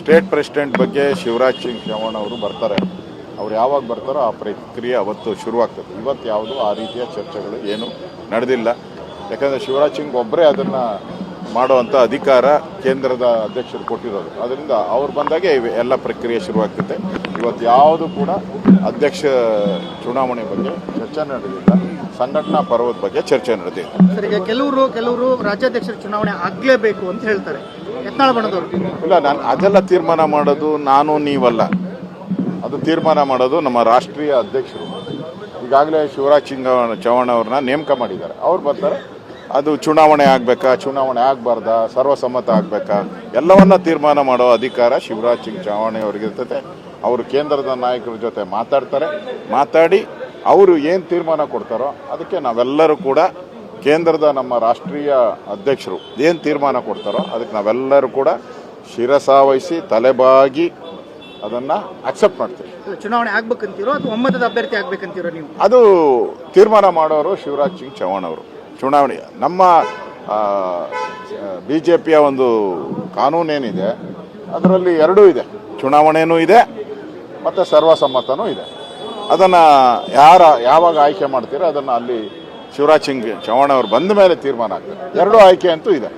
State president ಬಗ್ಗೆ ಶಿವರಾಜ್ ಸಿಂಗ್ ಚೌಹಾಣ್ ಅವರು ಬರ್ತಾರೆ. ಅವ್ರು ಯಾವಾಗ ಬರ್ತಾರೋ ಆ ಪ್ರಕ್ರಿಯೆ ಅವತ್ತು ಶುರುವಾಗ್ತದೆ. ಇವತ್ತು ಯಾವುದು ಆ ರೀತಿಯ ಚರ್ಚೆಗಳು ಏನು ನಡೆದಿಲ್ಲ. ಯಾಕಂದರೆ ಶಿವರಾಜ್ ಸಿಂಗ್ ಒಬ್ಬರೇ ಅದನ್ನು ಮಾಡುವಂಥ ಅಧಿಕಾರ ಕೇಂದ್ರದ ಅಧ್ಯಕ್ಷರು ಕೊಟ್ಟಿರೋದು. ಅದರಿಂದ ಅವ್ರು ಬಂದಾಗೆ ಎಲ್ಲ ಪ್ರಕ್ರಿಯೆ ಶುರುವಾಗ್ತದೆ. ಇವತ್ತು ಯಾವುದು ಕೂಡ ಅಧ್ಯಕ್ಷ ಚುನಾವಣೆ ಬಗ್ಗೆ ಚರ್ಚೆ ನಡೆದಿಲ್ಲ. ಸಂಘಟನಾ ಪರ್ವದ ಬಗ್ಗೆ ಚರ್ಚೆ ಈಗ ಕೆಲವರು ಕೆಲವರು ರಾಜ್ಯಾಧ್ಯಕ್ಷರ ಚುನಾವಣೆ ಆಗ್ಲೇಬೇಕು ಅಂತ ಹೇಳ್ತಾರೆ. ಯತ್ನಾಳ ಬಣದವರು. ಇಲ್ಲ ನಾನು ಅದೆಲ್ಲ ತೀರ್ಮಾನ ಮಾಡೋದು ನಾನು ನೀವಲ್ಲ. ಅದು ತೀರ್ಮಾನ ಮಾಡೋದು ನಮ್ಮ ರಾಷ್ಟ್ರೀಯ ಅಧ್ಯಕ್ಷರು. ಈಗಾಗಲೇ ಶಿವರಾಜ್ ಸಿಂಗ್ ಚೌಹಾಣ್ ಅವ್ರನ್ನ ನೇಮಕ ಮಾಡಿದ್ದಾರೆ. ಅವ್ರು ಬರ್ತಾರೆ. ಅದು ಚುನಾವಣೆ ಆಗಬೇಕಾ? ಚುನಾವಣೆ ಆಗಬಾರ್ದಾ? ಸರ್ವಸಮ್ಮತ ಆಗಬೇಕಾ? ಎಲ್ಲವನ್ನ ತೀರ್ಮಾನ ಮಾಡೋ ಅಧಿಕಾರ ಶಿವರಾಜ್ ಸಿಂಗ್ ಚೌಹಾಣ್ ಅವ್ರಿಗಿರ್ತದೆ ಅವರು ಕೇಂದ್ರದ ನಾಯಕರ ಜೊತೆ ಮಾತಾಡ್ತಾರೆ. ಮಾತಾಡಿ ಅವರು ಏನು ತೀರ್ಮಾನ ಕೊಡ್ತಾರೋ ಅದಕ್ಕೆ ನಾವೆಲ್ಲರೂ ಕೂಡ ಕೇಂದ್ರದ ನಮ್ಮ ರಾಷ್ಟ್ರೀಯ ಅಧ್ಯಕ್ಷರು ಏನು ತೀರ್ಮಾನ ಕೊಡ್ತಾರೋ ಅದಕ್ಕೆ ನಾವೆಲ್ಲರೂ ಕೂಡ ಶಿರಸಾವಹಿಸಿ ತಲೆಬಾಗಿ ಅದನ್ನು ಅಕ್ಸೆಪ್ಟ್ ಮಾಡ್ತೀವಿ. ಚುನಾವಣೆ ಆಗ್ಬೇಕಂತೀರೋ ಅಥವಾ ಒಮ್ಮತದ ಅಭ್ಯರ್ಥಿ ಆಗ್ಬೇಕಂತೀರೋ ನೀವು? ಅದು ತೀರ್ಮಾನ ಮಾಡೋರು ಶಿವರಾಜ್ ಸಿಂಗ್ ಚೌಹಾಣ್ ಅವರು. ಚುನಾವಣೆ. ನಮ್ಮ ಬಿ ಜೆ ಪಿಯ ಒಂದು ಕಾನೂನೇನಿದೆ, ಅದರಲ್ಲಿ ಎರಡೂ ಇದೆ. ಚುನಾವಣೆಯೂ ಇದೆ, ಮತ್ತು ಸರ್ವಸಮ್ಮತನೂ ಇದೆ. ಅದನ್ನು ಯಾರ, ಯಾವಾಗ ಆಯ್ಕೆ ಮಾಡ್ತೀರೋ ಅದನ್ನು ಅಲ್ಲಿ ಶಿವರಾಜ್ ಸಿಂಗ್ ಚೌಹಾಣ್ ಅವರು ಬಂದ ಮೇಲೆ ತೀರ್ಮಾನ ಆಗ್ತದೆ. ಎರಡೂ ಆಯ್ಕೆ ಅಂತೂ ಇದೆ.